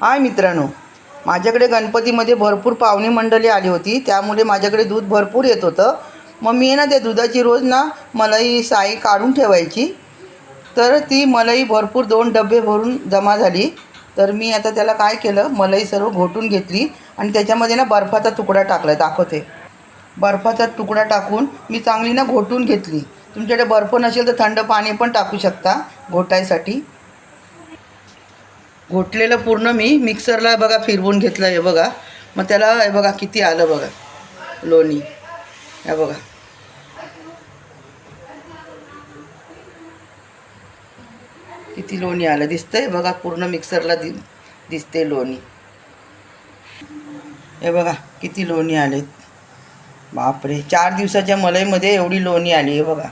हाय मित्रांनो माझ्याकडे गणपतीमध्ये भरपूर पाहुणी मंडळी आली होती त्यामुळे माझ्याकडे दूध भरपूर येत होतं. मग मी आहे ना त्या दुधाची रोज ना मलाई साई काढून ठेवायची. तर ती मलाई भरपूर दोन डबे भरून जमा झाली. तर मी आता त्याला काय केलं मलाई सर्व घोटून घेतली आणि त्याच्यामध्ये ना बर्फाचा तुकडा टाकला दाखवते. बर्फाचा तुकडा टाकून मी चांगली ना घोटून घेतली. तुमच्याकडे बर्फ नसेल तर थंड पाणी पण टाकू शकता घोटायसाठी. घोटलेलं पूर्ण मी मिक्सरला बघा फिरवून घेतलं हे बघा. मग त्याला हे बघा किती आलं बघा. लोणी. हे बघा. किती लोणी आलं. दिसतंय बघा पूर्ण मिक्सरला दि दिसते लोणी. हे बघा किती लोणी आले बापरे चार दिवसाच्या मलईमध्ये एवढी लोणी आली हे बघा.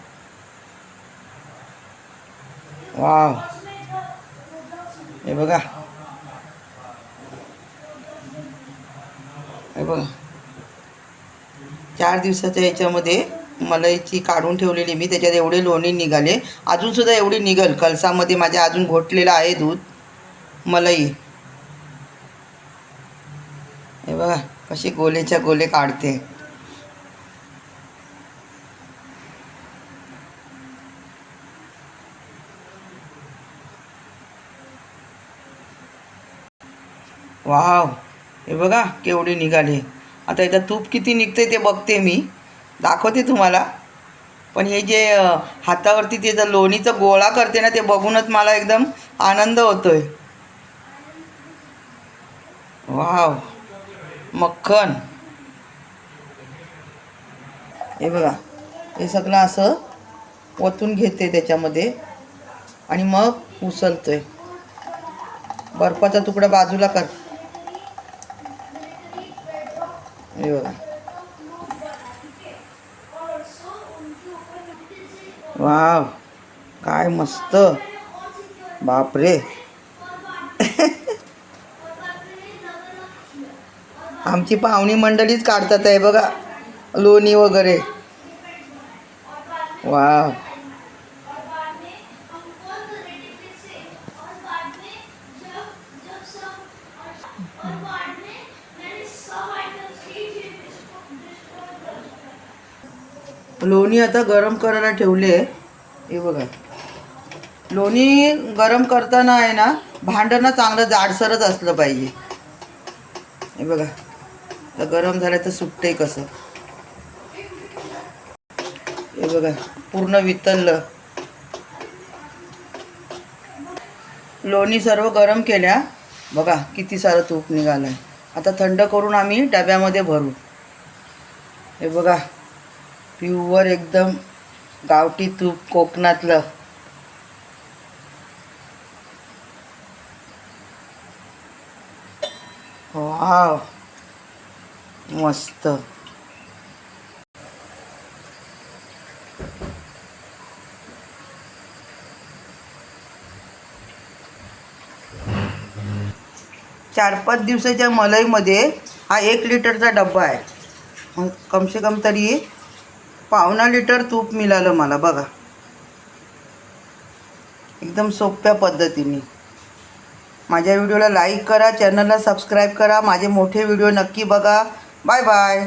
वाव. हे बघा. हे बघा. चार दिवसाच्या याच्यामध्ये मलाईची काढून ठेवलेली मी त्याच्यात एवढे लोणी निघाले. अजूनसुद्धा एवढी निघल. कलसामध्ये माझ्या अजून घोटलेलं आहे दूध मलई. हे बघा कशी गोलेच्या गोले काढते. वाव. हे बघा केवढे निघाले. आता याच्यात तूप किती निघते ते बघते मी. दाखवते तुम्हाला. पण हे जे हातावरती ते जर लोणीचा गोळा करते ना ते बघूनच मला एकदम आनंद होतोय. वाव. मक्खन. हे बघा हे सगळं असं ओतून घेते त्याच्यामध्ये आणि मग उसळतोय. बर्फाचा तुकडा बाजूला कर. हे बघा. वाव काय मस्त. बापरे. आमची पाहुणी मंडळीच काढतात आहे बघा लोणी वगैरे. वाव. लोणी आता गरम करायला ठेवले. आहे हे बघा. लोणी गरम करताना आहे ना भांडं ना चांगलं जाडसरच असलं पाहिजे. हे बघा. आता गरम झालं तर सुटतंय कसं. हे बघा. पूर्ण वितळलं. लोणी सर्व गरम केल्या. बघा किती सारं तूप निघालं आहे आता थंड करून आम्ही डब्यामध्ये भरू. हे बघा प्युअर एकदम गावठी तूप कोकणातलं. वाव मस्त. चार पाच दिवसाच्या मलईमध्ये हा एक लिटरचा डब्बा आहे. कमसे कम तरी पावणा लिटर तूप मिळालं मला बघा. एकदम सोप्या पद्धतीने. माझ्या व्हिडिओला लाईक करा चॅनलला सबस्क्राईब करा माझे मोठे व्हिडिओ नक्की बघा. Bye bye